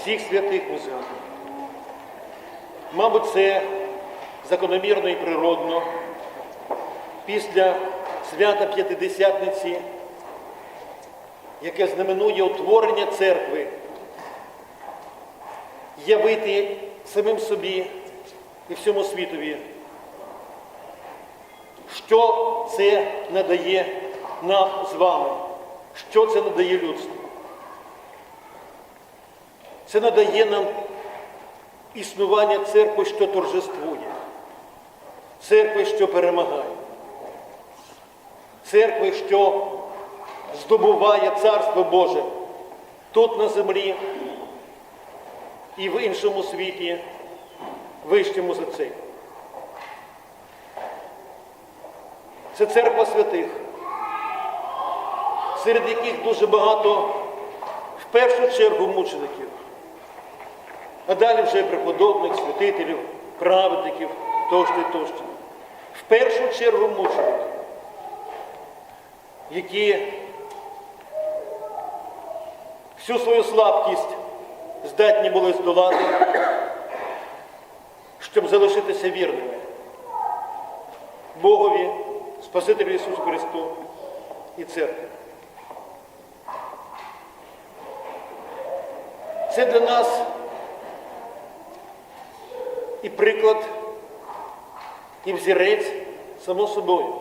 всіх святих ми згадуємо. Мабуть, це закономірно і природно. Після свята П'ятидесятниці, яке знаменує утворення церкви, явити самим собі і всьому світові, що це надає нам з вами, що це надає людству. Це надає нам існування церкви, що торжествує, церкви, що перемагає, церкви, що здобуває Царство Боже тут на землі і в іншому світі, вищому за цей. Це церква святих, серед яких дуже багато в першу чергу мучеників, а далі вже преподобних, святителів, праведників тощо і тощо. В першу чергу мучеників, які всю свою слабкість здатні були здолати, щоб залишитися вірними Богові, Спасителю Ісусу Христу і церкві. Це для нас і приклад, і взірець, само собою.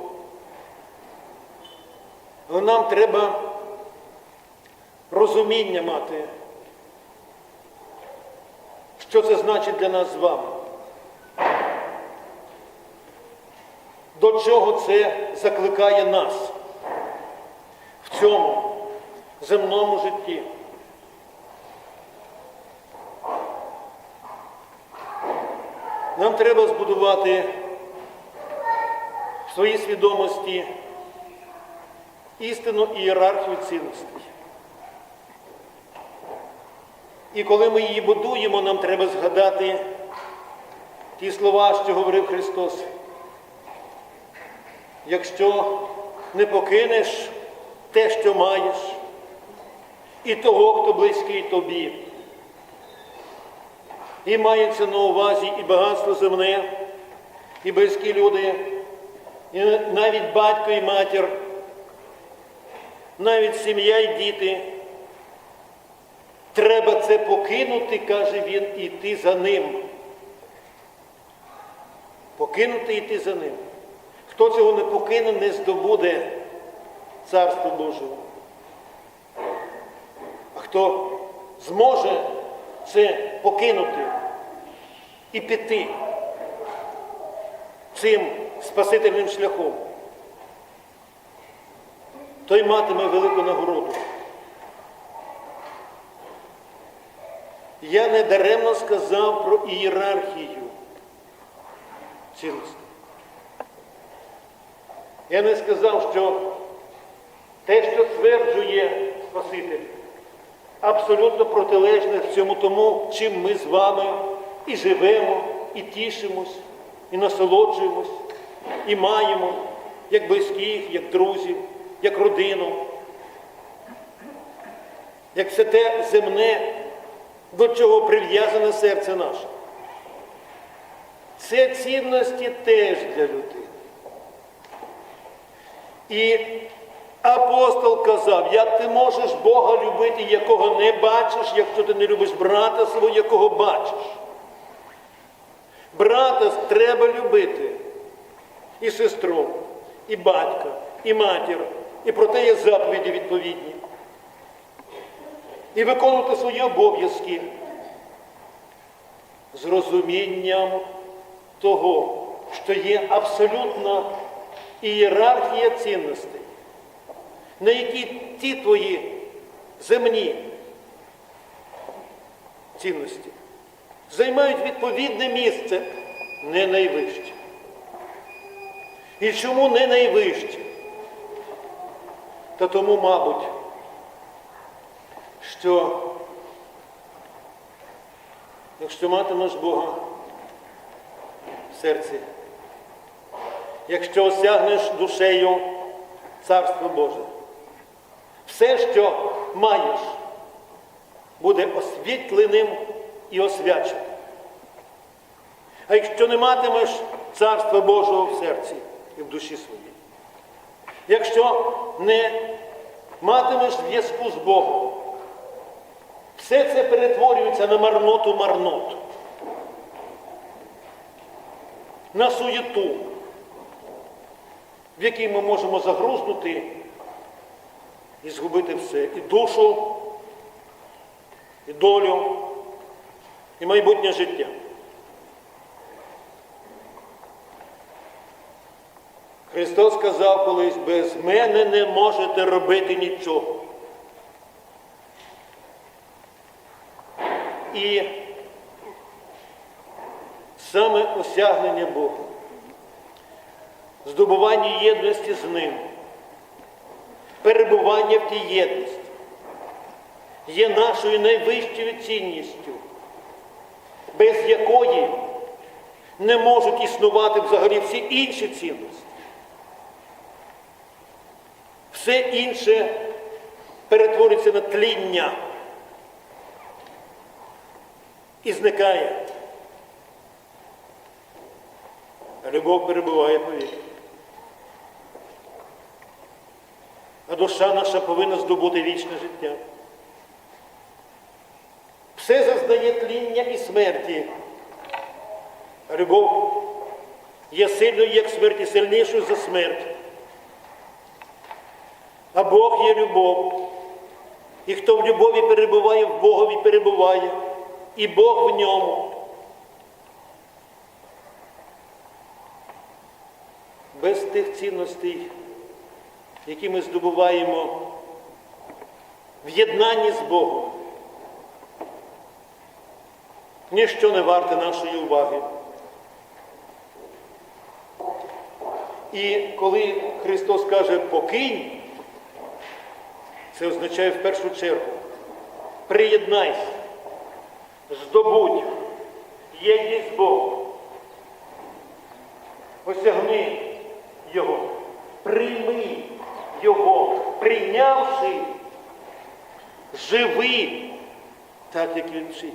Але нам треба розуміння мати, що це значить для нас з вами. До чого це закликає нас в цьому земному житті. Нам треба збудувати в своїй свідомості істинну ієрархію цінностей. І коли ми її будуємо, нам треба згадати ті слова, що говорив Христос. Якщо не покинеш те, що маєш, і того, хто близький тобі, і мається на увазі і багатство земне, і близькі люди, і навіть батько і матір, навіть сім'я і діти. Треба це покинути, каже він, і йти за ним. Покинути і йти за ним. Хто цього не покине, не здобуде Царство Божого. А хто зможе це покинути і піти цим спасительним шляхом, той матиме велику нагороду. Я не даремно сказав про ієрархію цінностей. Я не сказав, що те, що стверджує Спаситель, абсолютно протилежне всьому тому, чим ми з вами і живемо, і тішимось, і насолоджуємось, і маємо, як близьких, як друзів, як родину, як все те земне, до чого прив'язане серце наше. Це цінності теж для людини. І апостол казав, як ти можеш Бога любити, якого не бачиш, якщо ти не любиш брата свого, якого бачиш. Брата треба любити. І сестру, і батька, і матір, і про те є заповіді відповідні. І виконувати свої обов'язки. З розумінням того, що є абсолютна ієрархія цінностей, на які ті твої земні цінності займають відповідне місце не найвище. І чому не найвище? Та тому, мабуть, що якщо матимеш Бога в серці, якщо осягнеш душею Царство Боже, все, що маєш, буде освітленим і освяченим. А якщо не матимеш Царства Божого в серці і в душі своїй, якщо не матимеш зв'язку з Богом, все це перетворюється на марноту марноту, на суєту, в якій ми можемо загрузнути і згубити все, і душу, і долю, і майбутнє життя. Христос сказав колись, без мене не можете робити нічого. І саме осягнення Бога, здобування єдності з Ним, перебування в тій єдності є нашою найвищою цінністю, без якої не можуть існувати взагалі всі інші цінності. Все інше перетворюється на тління і зникає. А любов перебуває повітря. А душа наша повинна здобути вічне життя. Все тління і смерті. Любов є сильною, як смерть, і сильнішою за смерть. А Бог є любов. І хто в любові перебуває, в Богові перебуває, і Бог в ньому. Без тих цінностей, які ми здобуваємо в єднанні з Богом, ніщо не варте нашої уваги. І коли Христос каже покинь, це означає в першу чергу приєднайся, здобудь єдність з Богом, осягни Його, прийми Його, прийнявши, живи так, як він вчить.